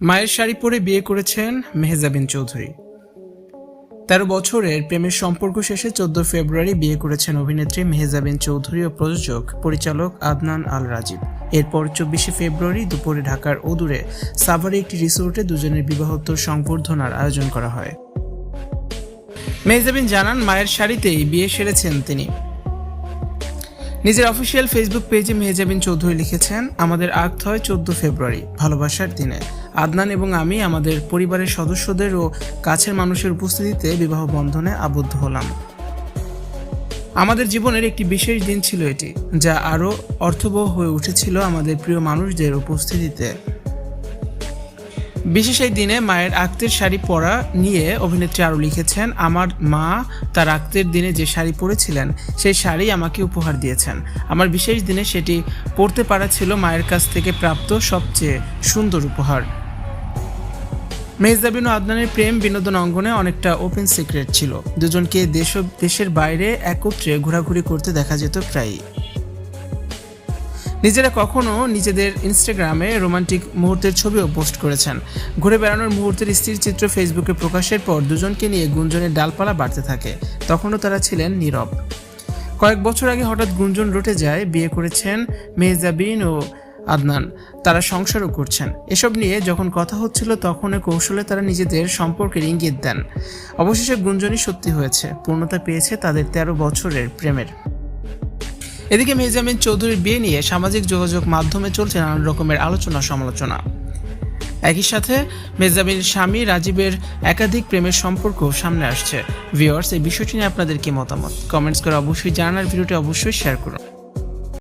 মায়ের শাড়ি পরে বিয়ে করেছেন মেহজাবিন চৌধুরী। তেরো বছরের প্রেমের সম্পর্ক শেষে চোদ্দ ফেব্রুয়ারি বিয়ে করেছেন অভিনেত্রী মেহজাবিন চৌধুরী ও প্রযোজক, পরিচালক আদনান আল রাজীব এরপর চব্বিশে ফেব্রুয়ারি দুপুরে ঢাকার অদূরে সাভারে একটি রিসোর্টে দুজনের বিবাহোত্তর সংবর্ধনার আয়োজন করা হয়। মেহজাবিন জানান, মায়ের শাড়িতেই বিয়ে সেরেছেন তিনি। নিজের অফিসিয়াল ফেসবুক পেজে মেহজাবিন চৌধুরী লিখেছেন, আমাদের আক্ত হয় চোদ্দ ফেব্রুয়ারি, ভালোবাসার দিনে। আদনান এবং আমি আমাদের পরিবারের সদস্যদের ও কাছের মানুষের উপস্থিতিতে বিবাহ বন্ধনে আবদ্ধ হলাম। আমাদের জীবনের একটি বিশেষ দিন ছিল এটি, যা আরও অর্থবহ হয়ে উঠেছিল আমাদের প্রিয় মানুষদের উপস্থিতিতে। বিশেষ এই দিনে মায়ের আক্তের শাড়ি পরা নিয়ে অভিনেত্রী আরও লিখেছেন, আমার মা তার আক্তের দিনে যে শাড়ি পরেছিলেন, সেই শাড়ি আমাকে উপহার দিয়েছেন। আমার বিশেষ দিনে সেটি পরতে পারা ছিল মায়ের কাছ থেকে প্রাপ্ত সবচেয়ে সুন্দর উপহার। মেজদাবিন ও আদনানের প্রেম বিনোদন অঙ্গনে অনেকটা ওপেন সিক্রেট ছিল। দুজনকে দেশ দেশের বাইরে একত্রে ঘোরাঘুরি করতে দেখা যেত প্রায়ই। নিজেরা কখনো নিজেদের ইনস্টাগ্রামে রোমান্টিক মুহূর্তের ছবিও পোস্ট করেছেন। ঘুরে বেড়ানোর মুহূর্তের স্থির চিত্র ফেসবুকে প্রকাশের পর দুজনকে নিয়ে গুঞ্জনের ডালপালা বাড়তে থাকে। তখনও তারা ছিলেন নীরব। কয়েক বছর আগে হঠাৎ গুঞ্জন রটে যায়, বিয়ে করেছেন মেহজাবিন ও আদনান, তারা সংসারও করছেন। এসব নিয়ে যখন কথা হচ্ছিল তখন কৌশলে তারা নিজেদের সম্পর্কের ইঙ্গিত দেন। অবশেষে গুঞ্জনই সত্যি হয়েছে, পূর্ণতা পেয়েছে তাদের তেরো বছরের প্রেমের। এদিকে মেজামিন চৌধুরীর বিয়ে নিয়ে সামাজিক যোগাযোগ মাধ্যমে চলছে নানান রকমের আলোচনা সমালোচনা। একই সাথে মেজাবিনের স্বামী রাজীবের একাধিক প্রেমের সম্পর্ক সামনে আসছে। ভিওয়ার্স এই বিষয়টি নিয়ে আপনাদের কি মতামত? কমেন্টস করে অবশ্যই জানানোর ভিডিওটি অবশ্যই শেয়ার করুন।